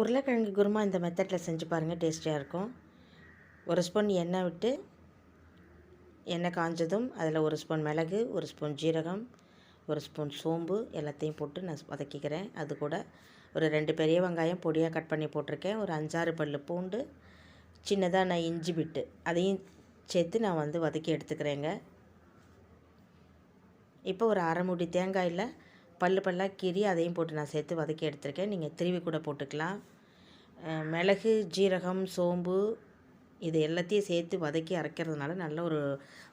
உருளைக்கிழங்கு குருமா இந்த மெத்தடில் செஞ்சு பாருங்கள் டேஸ்டியாக இருக்கும். ஒரு ஸ்பூன் எண்ணெய் விட்டு எண்ணெய் காஞ்சதும் அதில் ஒரு ஸ்பூன் மிளகு ஒரு ஸ்பூன் ஜீரகம் ஒரு ஸ்பூன் சோம்பு எல்லாத்தையும் போட்டு நான் வதக்கிக்கிறேன். அது கூட ஒரு ரெண்டு பெரிய வெங்காயம் பொடியாக கட் பண்ணி போட்டிருக்கேன். ஒரு அஞ்சாறு பல் பூண்டு சின்னதாக நான் இஞ்சி விட்டு அதையும் சேர்த்து நான் வந்து வதக்கி எடுத்துக்கிறேங்க. இப்போ ஒரு அரை மூடி தேங்காயில் பல்லு பல்லாக கீறி அதையும் போட்டு நான் சேர்த்து வதக்கி எடுத்திருக்கேன். நீங்கள் திருவி கூட போட்டுக்கலாம். மிளகு ஜீரகம் சோம்பு இது எல்லாத்தையும் சேர்த்து வதக்கி அரைக்கிறதுனால நல்ல ஒரு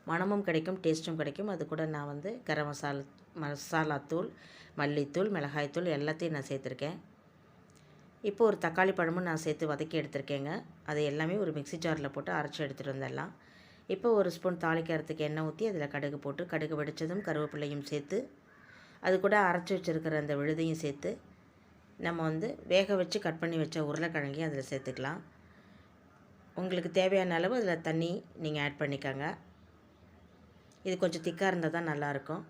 மணமும் கிடைக்கும் டேஸ்ட்டும் கிடைக்கும். அது கூட நான் வந்து கரம் மசாலா மசாலாத்தூள் மல்லித்தூள் மிளகாய்த்தூள் எல்லாத்தையும் நான் சேர்த்துருக்கேன். இப்போ ஒரு தக்காளி பழமும் நான் சேர்த்து வதக்கி எடுத்திருக்கேங்க. அதை எல்லாமே ஒரு மிக்சி ஜாரில் போட்டு அரைச்சி எடுத்துகிட்டு வந்துடலாம். இப்போ ஒரு ஸ்பூன் தாளிக்கிறதுக்கு எண்ணெய் ஊற்றி அதில் கடுகு போட்டு கடுகு வெடித்ததும் கருவேப்பிலையும் சேர்த்து அது கூட அரைச்சி வச்சுருக்கிற அந்த விழுதையும் சேர்த்து நம்ம வந்து வேக வச்சு கட் பண்ணி வச்ச உருளைக்கிழங்கையும் அதில் சேர்த்துக்கலாம். உங்களுக்கு தேவையான அளவு அதில் தண்ணி நீங்கள் ஆட் பண்ணிக்கோங்க. இது கொஞ்சம் திக்காக இருந்தால் தான் நல்லாயிருக்கும்.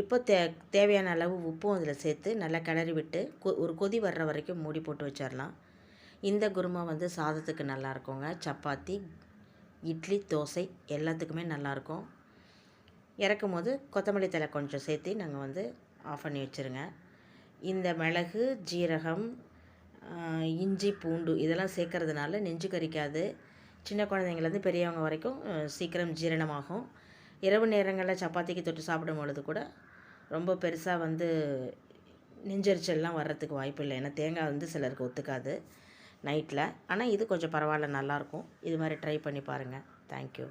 இப்போ தே தேவையான அளவு உப்பும் அதில் சேர்த்து நல்லா கிளறி விட்டு கொ ஒரு கொதி வர்ற வரைக்கும் மூடி போட்டு வச்சிடலாம். இந்த குருமா வந்து சாதத்துக்கு நல்லாயிருக்குங்க. சப்பாத்தி இட்லி தோசை எல்லாத்துக்குமே நல்லாயிருக்கும். இறக்கும் போது கொத்தமல்லி தலை கொஞ்சம் சேர்த்து நாங்கள் வந்து ஆஃப் பண்ணி வச்சுருங்க. இந்த மிளகு ஜீரகம் இஞ்சி பூண்டு இதெல்லாம் சேர்க்கறதுனால நெஞ்சு கறிக்காது சின்ன குழந்தைங்கலேருந்து பெரியவங்க வரைக்கும் சீக்கிரம் ஜீரணமாகும். இரவு நேரங்களில் சப்பாத்திக்கு தொட்டு சாப்பிடும் பொழுது கூட ரொம்ப பெருசாக வந்து நெஞ்சரிச்சல்லாம் வர்றதுக்கு வாய்ப்பு இல்லை. ஏன்னா தேங்காய் வந்து சிலருக்கு ஒத்துக்காது நைட்டில் ஆனால் இது கொஞ்சம் பரவாயில்ல நல்லாயிருக்கும் இது மாதிரி ட்ரை பண்ணி பாருங்கள் தேங்க்யூ